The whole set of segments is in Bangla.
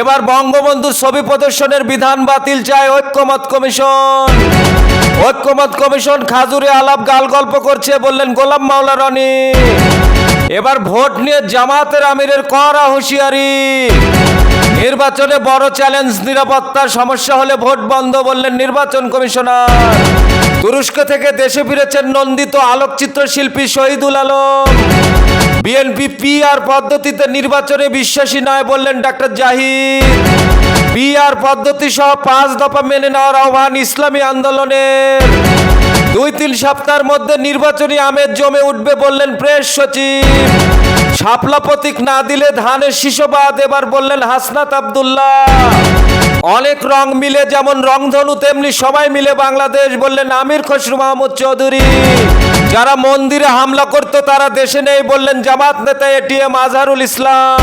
এবার বঙ্গবন্ধুর ছবি প্রদর্শনের বিধান বাতিল চায় ঐক্যমত কমিশন। ঐক্যমত কমিশন খাজুরে আলাপ গাল গল্প করছে বললেন গোলাম মাওলা রনি। এবার ভোট নিয়ে জামাতের আমিরের করা হুঁশিয়ারি। নির্বাচনে বড় চ্যালেঞ্জ, নিরাপত্তার সমস্যা হলে ভোট বন্ধ বললেন নির্বাচন কমিশনার। তুরস্ক থেকে দেশে ফিরেছেন নন্দিত আলোকচিত্র শিল্পী Shahidul Alam. BNP P R পদ্ধতিতে নির্বাচনে বিশ্বাসী নয় বললেন ডাক্তার জাহিদ। পিআর পদ্ধতি সহ পাঁচ দফা মেনে নেওয়ার আহ্বান ইসলামী আন্দোলনের। দুই তিন সপ্তাহের মধ্যে নির্বাচনী আমের জমে উঠবে বললেন প্রেস সচিব। শাপলা প্রতীক না দিলে ধানের শিশবাদ এবার বললেন হাসনাত আব্দুল্লাহ। অনেক রং মিলে যেমন রংধনু, তেমনি সবাই মিলে বাংলাদেশ বললেন আমির খসরু মাহমুদ চৌধুরী। যারা মন্দিরে হামলা করতো তারা দেশে নেই বললেন জামাত নেতা এটিএম আজহারুল ইসলাম।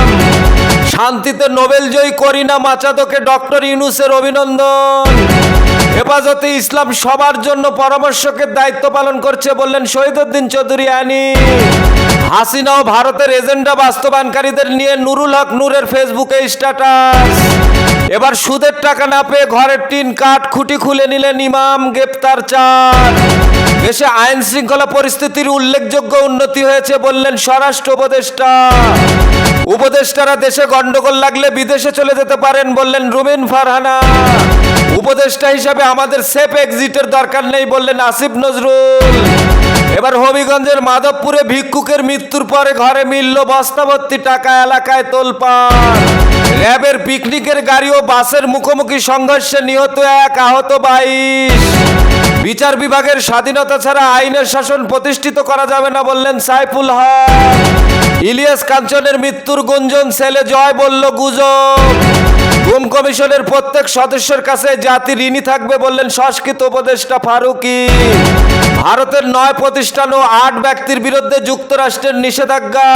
শান্তিতে নোবেল জয়ী করিনা মাচাদোকে ডক্টর ইউনুসের অভিনন্দন। হেফাজতে ইসলাম সবার জন্য পরামর্শকের দায়িত্ব পালন করছে বললেন শহীদুদ্দিন চৌধুরী আনি। হাসিনা ও ভারতের এজেন্ডা বাস্তবায়নকারীদের নিয়ে নুরুল হক নূরের ফেসবুকে স্ট্যাটাস। এবার সুদের টাকা না পেয়ে ঘরের টিন কাঠ খুঁটি খুলে নিলেন ইমাম, গ্রেপ্তার চার। দেশে আইন শৃঙ্খলা পরিস্থিতির উল্লেখযোগ্য উন্নতি হয়েছে বললেন স্বরাষ্ট্র উপদেষ্টা। উপদেষ্টারা দেশে গন্ডগোল লাগলে বিদেশে চলে যেতে পারেন বললেন রুমিন ফারহানা। উপদেষ্টা হিসাবে আমাদের সেফ এক্সিটের দরকার নেই বললেন আসিফ নজরুল। এবার হবিগঞ্জের মাধবপুরে ভিক্ষুকের মৃত্যুর পরে ঘরে মিলল বস্তাভর্তি টাকা এলাকায় তোলপাড়। র্যাবের পিকনিকের গাড়ি ও বাসের মুখোমুখি সংঘর্ষে নিহত এক আহত বাইশ। বিচার বিভাগের স্বাধীনতা ছাড়া আইনের শাসন প্রতিষ্ঠিত করা যাবে না বললেন সাইফুল হক। ইলিয়াস কাঞ্চনের মৃত্যুর গুঞ্জন, ছেলে জয় বলল গুজব। গুম কমিশনের প্রত্যেক সদস্যের কাছে জাতি ঋণী থাকবে বললেন সংস্কৃত উপদেষ্টা ফারুকি। ভারতের নয় প্রতিষ্ঠান ও আট ব্যক্তির বিরুদ্ধে যুক্তরাষ্ট্রের নিষেধাজ্ঞা।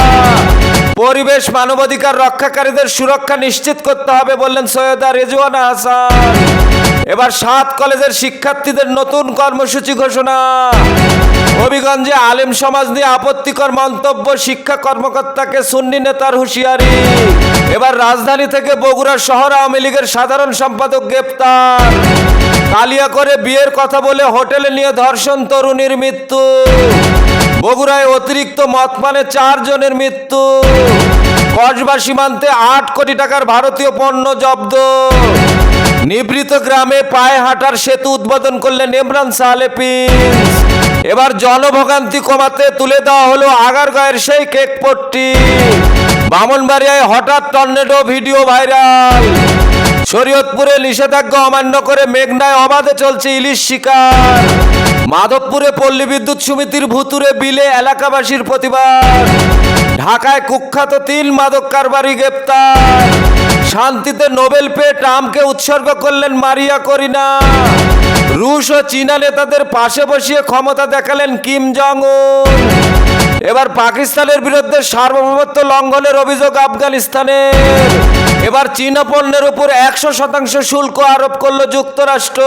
পরিবেশ, মানবাধিকার রক্ষাকারীদের সুরক্ষা নিশ্চিত করতে হবে বললেন সৈয়দা রেজওয়ানা হাসান। এবার সাত কলেজের শিক্ষার্থীদের নতুন কর্মসূচি ঘোষণা। হবিগঞ্জে আলেম সমাজ নিয়ে আপত্তিকর মন্তব্য শিক্ষা কর্মকর্তাকে সুন্নি নেতার হুঁশিয়ারি। এবার রাজধানী থেকে বগুড়া শহর আওয়ামী লীগের সাধারণ সম্পাদক গ্রেপ্তার। কালিয়া করে বিয়ের কথা বলে হোটেলে নিয়ে ধর্ষণ তরুণীর মৃত্যু। বগুড়ায় অতিরিক্ত মদ পানে চারজনের মৃত্যু। কসবা সীমান্তে আট কোটি টাকার ভারতীয় পণ্য জব্দ। নিবৃত গ্রামে পায়ে হাঁটার সেতু উদ্বোধন করলেন ইমরান সালে প্রিন্স এবার জনভোগান্তি কমাতে তুলে দেওয়া হলো আগারগাঁয়ের সেই কেক পট্টি। বামনবাড়িয়ায় হঠাৎ টর্নেডো ভিডিও ভাইরাল। শরীয়তপুরে নিষেধাজ্ঞা অমান্য করে মেঘনায় অবাধে চলছে ইলিশ শিকার। মাধবপুরে পল্লী বিদ্যুৎ সমিতির ভুতুরে বিলে এলাকাবাসীর প্রতিবাদ। ঢাকায় কুখ্যাত তিন মাদক কারবারি গ্রেপ্তার। শান্তিতে নোবেল পেয়ে ট্রাম্পকে উৎসর্গ করলেন মারিয়া করিনা। রুশ ও চীনা নেতাদের পাশে বসিয়ে ক্ষমতা দেখালেন কিম জং এবার পাকিস্তানের বিরুদ্ধে সার্বভৌমত্ব লঙ্ঘনের অভিযোগ আফগানিস্তানের। এবার চীনা পণ্যের উপর একশো শতাংশ শুল্ক আরোপ করল যুক্তরাষ্ট্র।